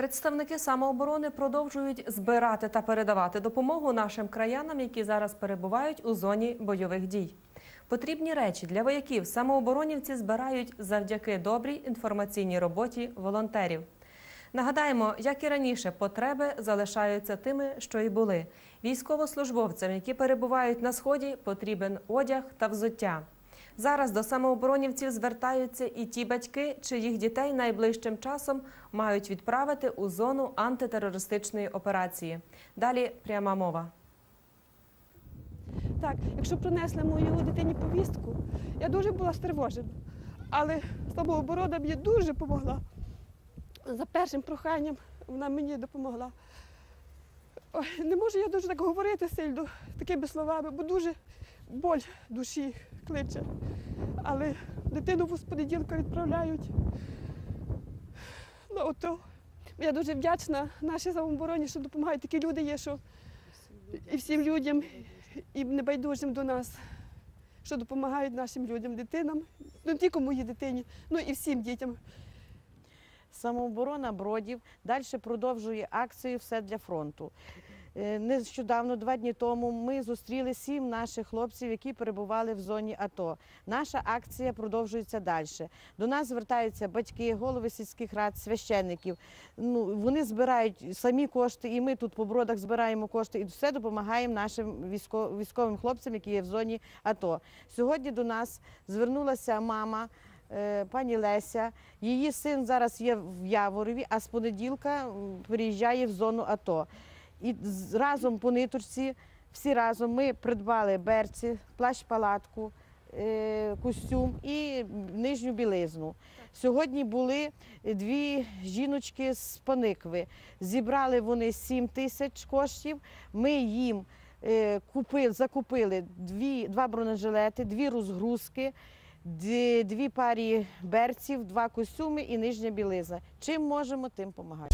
Представники самооборони продовжують збирати та передавати допомогу нашим краянам, які зараз перебувають у зоні бойових дій. Потрібні речі для вояків самооборонівці збирають завдяки добрій інформаційній роботі волонтерів. Нагадаємо, як і раніше, потреби залишаються тими, що і були. Військовослужбовцям, які перебувають на сході, потрібен одяг та взуття. Зараз до самооборонівців звертаються і ті батьки, чиїх дітей найближчим часом мають відправити у зону антитерористичної операції. Далі пряма мова. Так, якщо принесли мою дитині повістку, я дуже була стривожена. Але самооборона мені дуже допомогла. За першим проханням вона мені допомогла. Ой, не можу я дуже так говорити сильно такими словами, бо дуже боль душі кличе. Але дитину в понеділка відправляють. Ну, ото. Я дуже вдячна нашій самообороні, що допомагають такі люди є, що і всім людям, і небайдужим до нас, що допомагають нашим людям, дитинам, ну не тільки моїй дитині, ну і всім дітям. Самооборона Бродів далі продовжує акцію Все для фронту. Е, Нещодавно, два дні тому, ми зустріли сім наших хлопців, які перебували в зоні АТО. Наша акція продовжується далі. До нас звертаються батьки, голови сільських рад, священників. Ну, вони збирають самі кошти, і ми тут по бродах збираємо кошти і все допомагаємо нашим військо- військовим хлопцям, які є в зоні АТО. Сьогодні до нас звернулася мама. Е, Пані Леся, її син зараз є в Яворові, а з понеділка м, переїжджає в зону АТО. І разом по ниточці, всі разом ми придбали берці, плащ-палатку, е, костюм і нижню білизну. Сьогодні були дві жіночки з Поникви. Зібрали вони 7 тисяч коштів. Ми їм е, купили, закупили дві, два бронежилети, дві розгрузки, дві парі берців, два костюми і нижня білизна. Чим можемо, тим допомагаємо.